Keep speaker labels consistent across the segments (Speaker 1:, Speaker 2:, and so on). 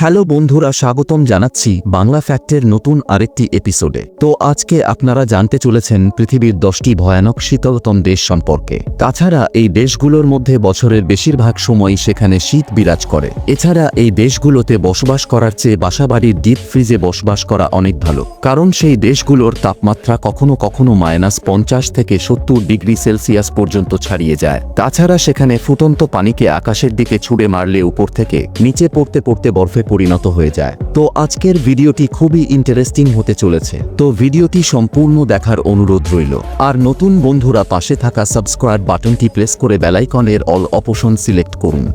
Speaker 1: Hello বন্ধুরা, স্বাগতম জানাচ্ছি বাংলা ফ্যাক্টের নতুন আরেকটি এপিসোডে। তো আজকে আপনারা জানতে চলেছেন পৃথিবীর দশটি ভয়ানক শীতলতম দেশ সম্পর্কে। তাছাড়া এই দেশগুলোর মধ্যে বছরের বেশিরভাগ সময়ই সেখানে শীত বিরাজ করে। এছাড়া এই দেশগুলোতে বসবাস করার চেয়ে বাসাবাড়ির ডিপ ফ্রিজে বসবাস করা অনেক ভালো। কারণ সেই দেশগুলোর তাপমাত্রা কখনো কখনো মাইনাস পঞ্চাশ থেকে সত্তর ডিগ্রি সেলসিয়াস পর্যন্ত ছাড়িয়ে যায়। তাছাড়া সেখানে ফুটন্ত পানিকে আকাশের দিকে ছুড়ে মারলে উপর থেকে নিচে পড়তে পড়তে বরফে পরিণত হয়ে যায়। তো আজকের ভিডিওটি খুবই ইন্টারেস্টিং হতে চলেছে। তো ভিডিওটি সম্পূর্ণ দেখার অনুরোধ রইল। আর নতুন বন্ধুরা পাশে থাকা সাবস্ক্রাইব বাটনটি প্রেস করে বেলাইকনের অল অপশন সিলেক্ট করুন।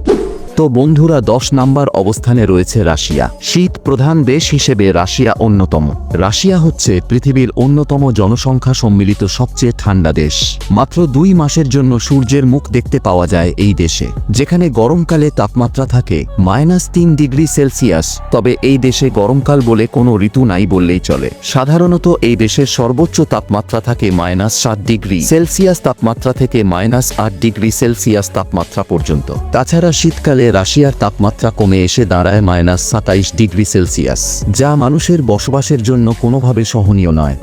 Speaker 1: তো বন্ধুরা, দশ নাম্বার অবস্থানে রয়েছে রাশিয়া। শীত প্রধান দেশ হিসেবে রাশিয়া অন্যতম। রাশিয়া হচ্ছে পৃথিবীর অন্যতম জনসংখ্যা সম্মিলিত সবচেয়ে ঠান্ডা দেশ। মাত্র দুই মাসের জন্য সূর্যের মুখ দেখতে পাওয়া যায় এই দেশে, যেখানে গরমকালে তাপমাত্রা থাকে মাইনাস তিন ডিগ্রি সেলসিয়াস। তবে এই দেশে গরমকাল বলে কোনো ঋতু নাই বললেই চলে। সাধারণত এই দেশের সর্বোচ্চ তাপমাত্রা থাকে মাইনাস সাত ডিগ্রি সেলসিয়াস তাপমাত্রা থেকে মাইনাস আট ডিগ্রি সেলসিয়াস তাপমাত্রা পর্যন্ত। তাছাড়া শীতকালে রাশিয়ার তাপমাত্রা কমে এসে দাঁড়ায় মাইনাস সাতাইশ ডিগ্রি সেলসিয়াস, যা মানুষের বসবাসের জন্য কোনোভাবে সহনীয় নয়।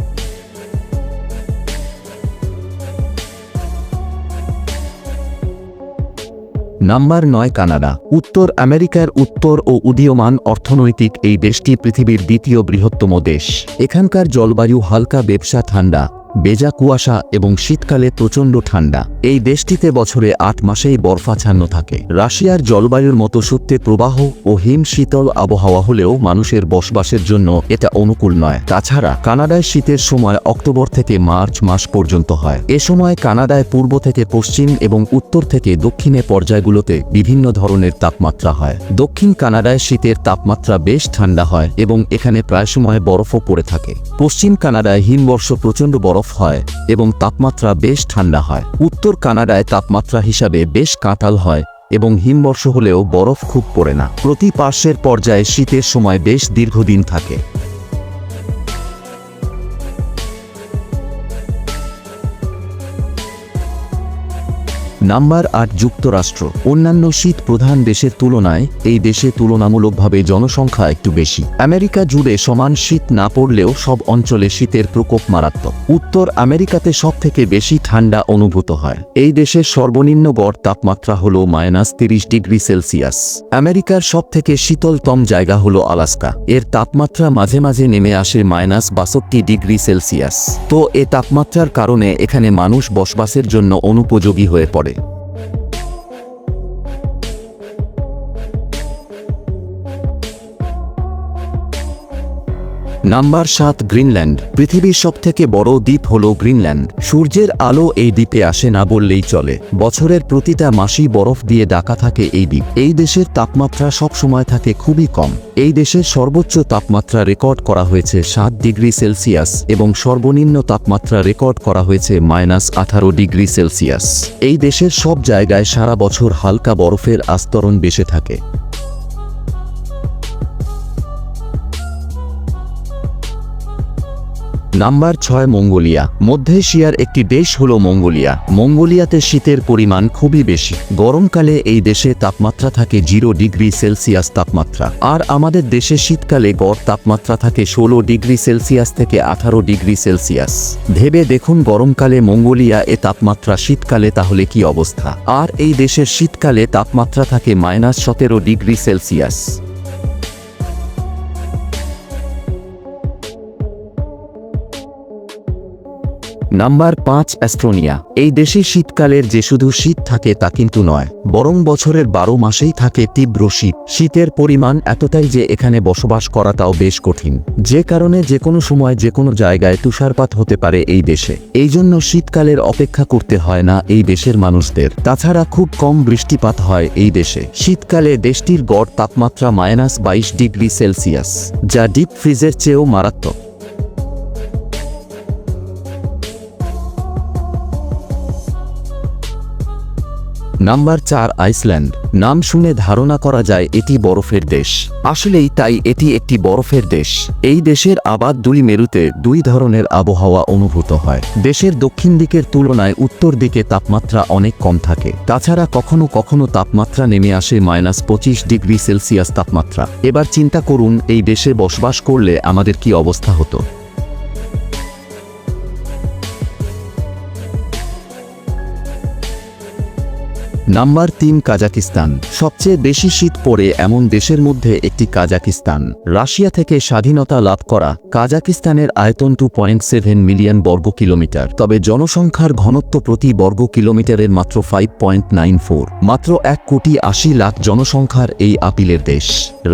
Speaker 1: নাম্বার নয়, কানাডা। উত্তর আমেরিকার উত্তর ও উদীয়মান অর্থনৈতিক এই দেশটি পৃথিবীর দ্বিতীয় বৃহত্তম দেশ। এখানকার জলবায়ু হালকা, ব্যবসা ঠান্ডা। বেজা কুয়াশা এবং শীতকালে প্রচণ্ড ঠান্ডা। এই দেশটিতে বছরে আট মাসেই বরফাচ্ছন্ন থাকে। রাশিয়ার জলবায়ুর মতো সত্যে প্রবাহ ও হিম শীতল আবহাওয়া হলেও মানুষের বসবাসের জন্য এটা অনুকূল নয়। তাছাড়া কানাডায় শীতের সময় অক্টোবর থেকে মার্চ মাস পর্যন্ত হয়। এ সময় কানাডায় পূর্ব থেকে পশ্চিম এবং উত্তর থেকে দক্ষিণে পর্যায়গুলোতে বিভিন্ন ধরনের তাপমাত্রা হয়। দক্ষিণ কানাডায় শীতের তাপমাত্রা বেশ ঠান্ডা হয় এবং এখানে প্রায় সময় বরফও পড়ে থাকে। পশ্চিম কানাডায় হিমবর্ষ প্রচণ্ড বরফ হয় এবং তাপমাত্রা বেশ ঠান্ডা হয়। উত্তর কানাডায় তাপমাত্রা হিসাবে বেশ কাঁঠাল হয় এবং হিমবর্ষ হলেও বরফ খুব পড়ে না। প্রতি পার্শ্বের পর্যায়ে শীতের সময় বেশ দীর্ঘদিন থাকে। নাম্বার আট যুক্তরাষ্ট্র। অন্যান্য শীত প্রধান দেশের তুলনায় এই দেশে তুলনামূলকভাবে জনসংখ্যা একটু বেশি। আমেরিকা জুড়ে সমান শীত না পড়লেও সব অঞ্চলে শীতের প্রকোপ মারাত্মক। উত্তর আমেরিকাতে সব থেকে বেশি ঠান্ডা অনুভূত হয়। এই দেশের সর্বনিম্ন গড় তাপমাত্রা হল মাইনাস তিরিশ ডিগ্রি সেলসিয়াস। আমেরিকার সব থেকে শীতলতম জায়গা হল আলাস্কা। এর তাপমাত্রা মাঝে মাঝে নেমে আসে মাইনাস বাষট্টি ডিগ্রি সেলসিয়াস। তো এ তাপমাত্রার কারণে এখানে মানুষ বসবাসের জন্য অনুপযোগী হয়ে পড়ে। নাম্বার সাত, গ্রিনল্যান্ড। পৃথিবীর সবথেকে বড় দ্বীপ হল গ্রিনল্যান্ড। সূর্যের আলো এই দ্বীপে আসে না বললেই চলে। বছরের প্রতিটা মাসই বরফ দিয়ে ডাকা থাকে এই দ্বীপ। এই দেশের তাপমাত্রা সব সময় থাকে খুবই কম। এই দেশের সর্বোচ্চ তাপমাত্রা রেকর্ড করা হয়েছে সাত ডিগ্রি সেলসিয়াস এবং সর্বনিম্ন তাপমাত্রা রেকর্ড করা হয়েছে মাইনাস আঠারো ডিগ্রি সেলসিয়াস। এই দেশের সব জায়গায় সারা বছর হালকা বরফের আস্তরণ বেশে থাকে। নাম্বার ছয় মঙ্গোলিয়া। মধ্য এশিয়ার একটি দেশ হল মঙ্গোলিয়া। মঙ্গোলিয়াতে শীতের পরিমাণ খুবই বেশি। গরমকালে এই দেশে তাপমাত্রা থাকে জিরো ডিগ্রি সেলসিয়াস তাপমাত্রা। আর আমাদের দেশে শীতকালে গড় তাপমাত্রা থাকে ষোলো ডিগ্রি সেলসিয়াস থেকে আঠারো ডিগ্রি সেলসিয়াস। ভেবে দেখুন গরমকালে মঙ্গোলিয়া এ তাপমাত্রা শীতকালে তাহলে কি অবস্থা। আর এই দেশের শীতকালে তাপমাত্রা থাকে মাইনাস সতেরো ডিগ্রি সেলসিয়াস। নাম্বার পাঁচ, অ্যাস্ট্রোনিয়া। এই দেশে শীতকালের যে শুধু শীত থাকে তা কিন্তু নয়, বরং বছরের বারো মাসেই থাকে তীব্র শীত। শীতের পরিমাণ এতটাই যে এখানে বসবাস করাটাও বেশ কঠিন। যে কারণে যে কোনো সময় যে কোনো জায়গায় তুষারপাত হতে পারে এই দেশে। এই জন্য শীতকালের অপেক্ষা করতে হয় না এই দেশের মানুষদের। তাছাড়া খুব কম বৃষ্টিপাত হয় এই দেশে। শীতকালে দেশটির গড় তাপমাত্রা মাইনাস বাইশ ডিগ্রি সেলসিয়াস, যা ডিপ ফ্রিজের চেয়েও মারাত্মক। নাম্বার চার আইসল্যান্ড। নাম শুনে ধারণা করা যায় এটি বরফের দেশ। আসলেই তাই এটি একটি বরফের দেশ। এই দেশের আবাদ দুই মেরুতে দুই ধরনের আবহাওয়া অনুভূত হয়। দেশের দক্ষিণ দিকের তুলনায় উত্তর দিকে তাপমাত্রা অনেক কম থাকে। তাছাড়া কখনো কখনো তাপমাত্রা নেমে আসে মাইনাস পঁচিশ ডিগ্রি সেলসিয়াস তাপমাত্রা। এবার চিন্তা করুন, এই দেশে বসবাস করলে আমাদের কি অবস্থা হতো? নাম্বার তিন কাজাকিস্তান। সবচেয়ে বেশি শীত পড়ে এমন দেশের মধ্যে একটি কাজাকিস্তান। রাশিয়া থেকে স্বাধীনতা লাভ করা কাজাকিস্তানের আয়তন টু পয়েন্ট সেভেন মিলিয়ন বর্গ কিলোমিটার। তবে জনসংখ্যার ঘনত্ব প্রতি বর্গ কিলোমিটারের মাত্র ফাইভ পয়েন্ট নাইন ফোর মাত্র এক কোটি আশি লাখ জনসংখ্যার এই আপিলের দেশ।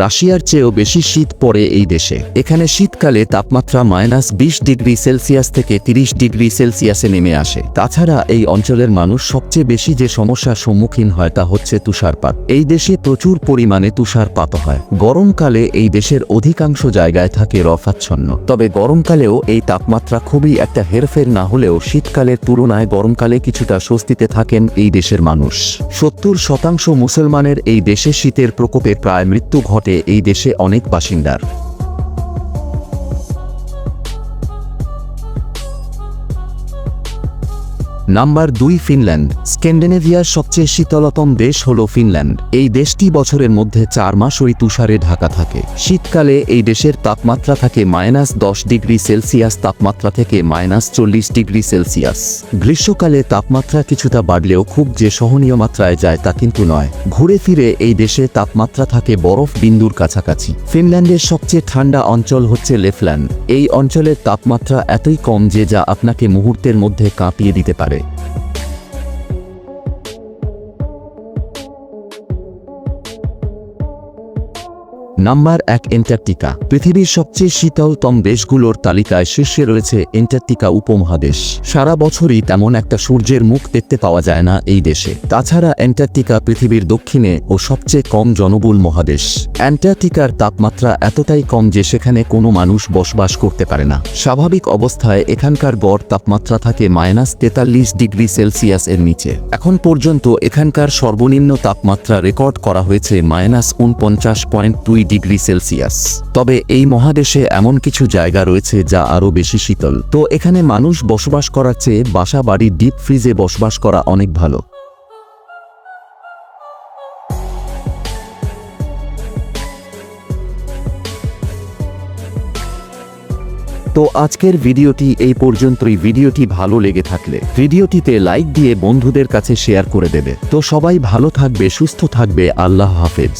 Speaker 1: রাশিয়ার চেয়েও বেশি শীত পড়ে এই দেশে। এখানে শীতকালে তাপমাত্রা মাইনাস বিশ ডিগ্রি সেলসিয়াস থেকে তিরিশ ডিগ্রি সেলসিয়াসে নেমে আসে। তাছাড়া এই অঞ্চলের মানুষ সবচেয়ে বেশি যে সমস্যার সম্মুখীন হয় তা হচ্ছে তুষারপাত। এই দেশে প্রচুর পরিমাণে তুষারপাত হয়। গরমকালে এই দেশের অধিকাংশ জায়গায় থাকে রফাচ্ছন্ন তবে গরমকালেও এই তাপমাত্রা খুবই একটা হেরফের না হলেও শীতকালের তুলনায় গরমকালে কিছুটা স্বস্তিতে থাকেন এই দেশের মানুষ। সত্তর শতাংশ মুসলমানের এই দেশে শীতের প্রকোপে প্রায় মৃত্যু ঘটে এই দেশে অনেক বাসিন্দার। নাম্বার দুই ফিনল্যান্ড। স্ক্যান্ডিনেভিয়ার সবচেয়ে শীতলতম দেশ হল ফিনল্যান্ড। এই দেশটি বছরের মধ্যে চার মাস ওই তুষারে ঢাকা থাকে। শীতকালে এই দেশের তাপমাত্রা থাকে মাইনাস দশ ডিগ্রি সেলসিয়াস, তাপমাত্রা থেকে মাইনাস চল্লিশ ডিগ্রি সেলসিয়াস। গ্রীষ্মকালে তাপমাত্রা কিছুটা বাড়লেও খুব যে সহনীয় মাত্রায় যায় তা কিন্তু নয়। ঘুরে ফিরে এই দেশে তাপমাত্রা থাকে বরফ বিন্দুর কাছাকাছি। ফিনল্যান্ডের সবচেয়ে ঠান্ডা অঞ্চল হচ্ছে লেফল্যান্ড। এই অঞ্চলের তাপমাত্রা এতই কম যে যা আপনাকে মুহূর্তের মধ্যে কাঁপিয়ে দিতে পারে। নাম্বার এক এন্টার্কটিকা পৃথিবীর সবচেয়ে শীতলতম দেশগুলোর তালিকায় শীর্ষে রয়েছে এন্টার্কটিকা উপমহাদেশ। সারা বছরই তেমন একটা সূর্যের মুখ দেখতে পাওয়া যায় না এই দেশে। তাছাড়া অ্যান্টার্কটিকা পৃথিবীর দক্ষিণে ও সবচেয়ে কম জনবহুল মহাদেশ। অ্যান্টার্কটিকার তাপমাত্রা এতটাই কম যে সেখানে কোনো মানুষ বসবাস করতে পারে না। স্বাভাবিক অবস্থায় এখানকার গড় তাপমাত্রা থাকে মাইনাস তেতাল্লিশ ডিগ্রি সেলসিয়াস এর নিচে। এখন পর্যন্ত এখানকার সর্বনিম্ন তাপমাত্রা রেকর্ড করা হয়েছে মাইনাস উনপঞ্চাশ পয়েন্ট দুই ডিগ্রি সেলসিয়াস। তবে এই মহাদেশে এমন কিছু জায়গা রয়েছে যা আরও বেশি শীতল। তো এখানে মানুষ বসবাস করার চেয়ে বাসা বাড়ি ডিপ ফ্রিজে বসবাস করা অনেক ভালো। তো আজকের ভিডিওটি এই পর্যন্তই। ভিডিওটি ভালো লেগে থাকলে ভিডিওটিতে লাইক দিয়ে বন্ধুদের কাছে শেয়ার করে দেবে। তো সবাই ভালো থাকবে, সুস্থ থাকবে। আল্লাহ হাফেজ।